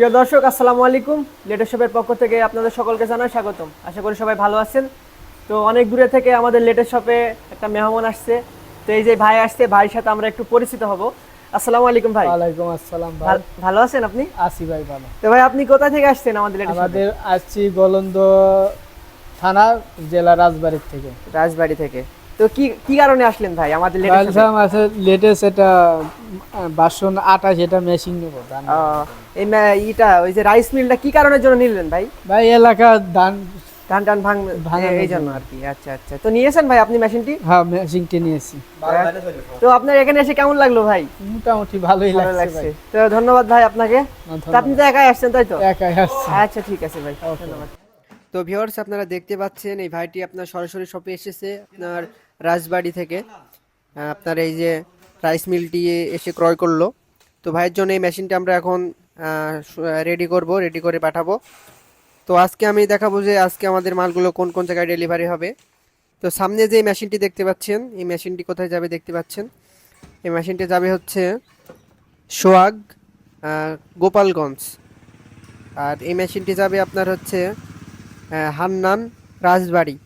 প্রিয় দর্শক আসসালামু আলাইকুম। লেটেস্ট শপের পক্ষ থেকে আপনাদের সকলকে জানাই স্বাগতম। আশা করি সবাই ভালো আছেন। তো অনেক দূরে থেকে আমাদের লেটেস্ট শপে একটা মেহমান আসছে। তো এই যে ভাই আসছে ভাইয়ের সাথে আমরা একটু পরিচিত হব। আসসালামু আলাইকুম ভাই। ওয়ালাইকুম আসসালাম ভাই। ভালো আছেন আপনি? আসি ভাই ভালো। তো ভাই আপনি কোথা থেকে আসছেন আমাদের লেটেস্ট আমাদের আসছি গোলন্দ থানা জেলা রাজবাড়ির থেকে। রাজবাড়ি থেকে। তো কি কি কারণে আসলেন ভাই? আমাদের লেটেস্ট বলছিলাম আছে লেটেস্ট এটা বাসন আটা সেটা মেশিন নেব ধান। এই ইটা ওই যে রাইস মিলটা কি কারণের জন্য নিলেন ভাই? ভাই এলাকা ধান ধান টান ভাঙ এই জন্য। আর কি আচ্ছা আচ্ছা। তো নিয়েছেন ভাই আপনি মেশিনটি হ্যাঁ মেশিনটি নিয়েছি। তো আপনার এখানে এসে কেমন লাগল ভাই? মোটামুটি ভালোই লাগছে লাগছে। ভাই। তো ধন্যবাদ ভাই আপনাকে। আপনি তো একাই আসছেন তাই তো? একাই আসছি। আচ্ছা ঠিক আছে ভাই। ধন্যবাদ। তো ভিউয়ার্স, আপনারা দেখতে পাচ্ছেন এই ভাইটি আপনার সরাসরি শপে এসেছে আপনার রাজবাড়ি থেকে। আপনার এই যে রাইস মিলটি এসে ক্রয় করল। তো ভাইয়ের জন্য এই মেশিনটা আমরা এখন রেডি করব রেডি করে পাঠাবো। তো আজকে আমি দেখাবো যে আজকে আমাদের মালগুলো কোন কোন জায়গায় ডেলিভারি হবে। তো সামনে যে মেশিনটি দেখতে পাচ্ছেন, এই মেশিনটি কোথায় যাবে দেখতে পাচ্ছেন? এই মেশিনটি যাবে হচ্ছে সোয়াগ গোপালগঞ্জ। আর এই মেশিনটি যাবে আপনার হচ্ছে হান্নান রাজবাড়ি।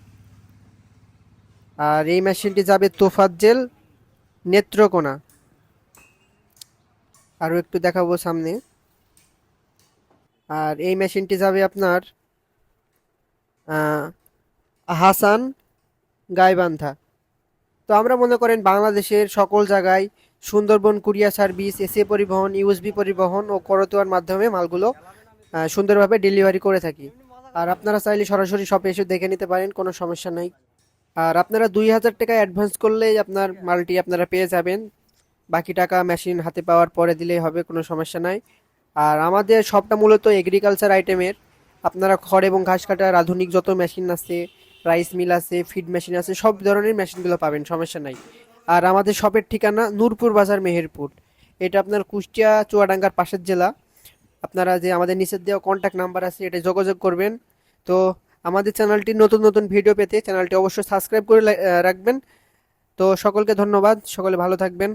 আর এই মেশিনটি যাবে তোফাজ্জেল নেত্রকোনা। আরও একটু দেখাবো সামনে। আর এই মেশিনটি যাবে আপনার হাসান গাইবান্ধা। তো আমরা মনে করেন বাংলাদেশের সকল জায়গায় Sundarban courier service SA Paribahan, USB Paribahan ও করতোয়ার মাধ্যমে মালগুলো সুন্দরভাবে ডেলিভারি করে থাকি। আর আপনারা চাইলে সরাসরি শপে এসে দেখে নিতে পারেন, কোনো সমস্যা নাই। আর আপনারা দুই হাজার টাকা অ্যাডভান্স করলেই আপনার মালটি আপনারা পেয়ে যাবেন। বাকি টাকা মেশিন হাতে পাওয়ার পরে দিলেই হবে, কোনো সমস্যা নাই। আর আমাদের সবটা মূলত এগ্রিকালচার আইটেমের আপনারা খড় এবং ঘাস কাটার আধুনিক যত মেশিন আছে রাইস মিল আছে ফিড মেশিন আছে, সব ধরনের মেশিনগুলো পাবেন, সমস্যা নাই। আর আমাদের শপের ঠিকানা নূরপুর বাজার মেহেরপুর। এটা আপনার কুষ্টিয়া চুয়াডাঙ্গার পাশের জেলা। আপনারা যে আমাদের নিচের দেওয়া কন্ট্যাক্ট নাম্বার আছে, এটা যোগাযোগ করবেন। তো আমাদের চ্যানেলটি নতুন নতুন ভিডিও পেতে চ্যানেলটি অবশ্যই সাবস্ক্রাইব করে রাখবেন। তো সকলকে ধন্যবাদ। সকলে ভালো থাকবেন।